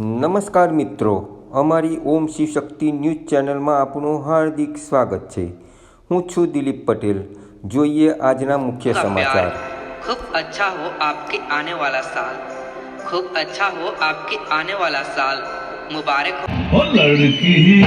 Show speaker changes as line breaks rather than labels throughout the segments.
નમસ્કાર મિત્રો અમારી ઓમ શિવ શક્તિ ન્યૂઝ ચેનલમાં આપનું હાર્દિક સ્વાગત છે. હું છું દિલીપ પટેલ. જોઈએ આજના મુખ્ય સમાચાર.
ખૂબ અચ્છા હો આપકે આને વાલા સાલ. ખૂબ અચ્છા
હો
આપકે
આને
વાલા
સાલ.
મુબારક હો.
લડકી.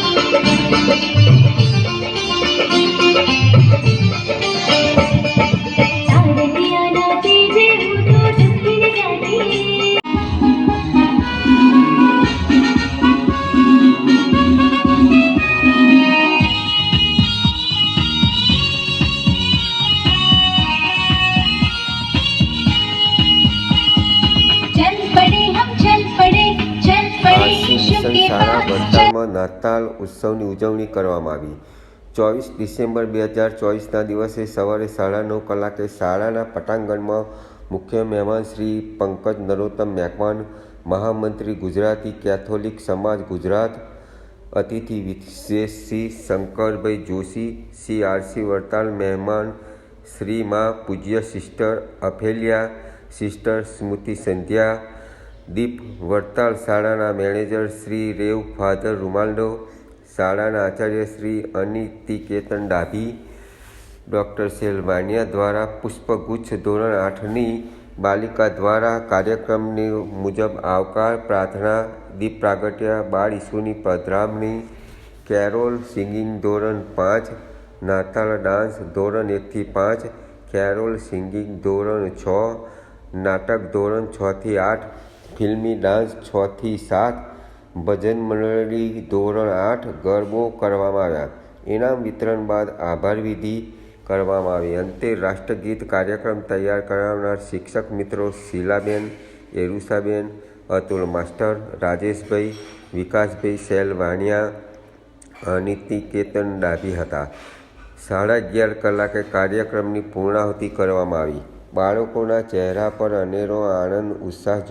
નાતાલ ઉત્સવની ઉજવણી કરવામાં આવી. ચોવીસ ડિસેમ્બર બે હજાર ચોવીસના દિવસે સવારે સાડા નવ કલાકે શાળાના પટાંગણમાં મુખ્ય મહેમાન શ્રી પંકજ નરોત્તમ મેકવાન મહામંત્રી ગુજરાતી કેથોલિક સમાજ ગુજરાત, અતિથિ વિશેષ શ્રી શંકરભાઈ જોશી શ્રી આરસી વડતાલ મહેમાન શ્રી માં પૂજ્ય સિસ્ટર અફેલિયા, સિસ્ટર સ્મૃતિ સંધ્યા દીપ વડતાલ શાળાના મેનેજર શ્રી રેવ ફાધર રૂમાલ્ડો, શાળાના આચાર્ય શ્રી અનિતિકેતન ડાભી, ડૉક્ટર સેલવાનિયા દ્વારા પુષ્પગુચ્છ ધોરણ આઠની બાલિકા દ્વારા કાર્યક્રમની મુજબ આવકાર પ્રાર્થના, દીપ પ્રાગટ્ય, બાળ ઈસુની પધરામણી, કેરોલ સિંગિંગ ધોરણ પાંચ, નાતાલ ડાન્સ ધોરણ એકથી પાંચ, કેરોલ સિંગિંગ ધોરણ છ, નાટક ધોરણ છથી આઠ ફિલ્મી ડાન્સ છથી સાત, ભજન મંડળી ધોરણ આઠ ગરબો કરવામાં આવ્યા. ઇનામ વિતરણ બાદ આભાર વિધિ કરવામાં આવી. અંતે રાષ્ટ્રગીત કાર્યક્રમ તૈયાર કરાવનાર શિક્ષક મિત્રો શીલાબેન એરુસાબેન અતુલ માસ્ટર, રાજેશભાઈ, વિકાસભાઈ સેલ વાણિયા અનિતિકેતન ડાભી હતા. સાડા અગિયાર કલાકે કાર્યક્રમની પૂર્ણાહુતિ કરવામાં આવી. બાળકોના ચહેરા પર અનેરો આનંદ, ઉત્સાહ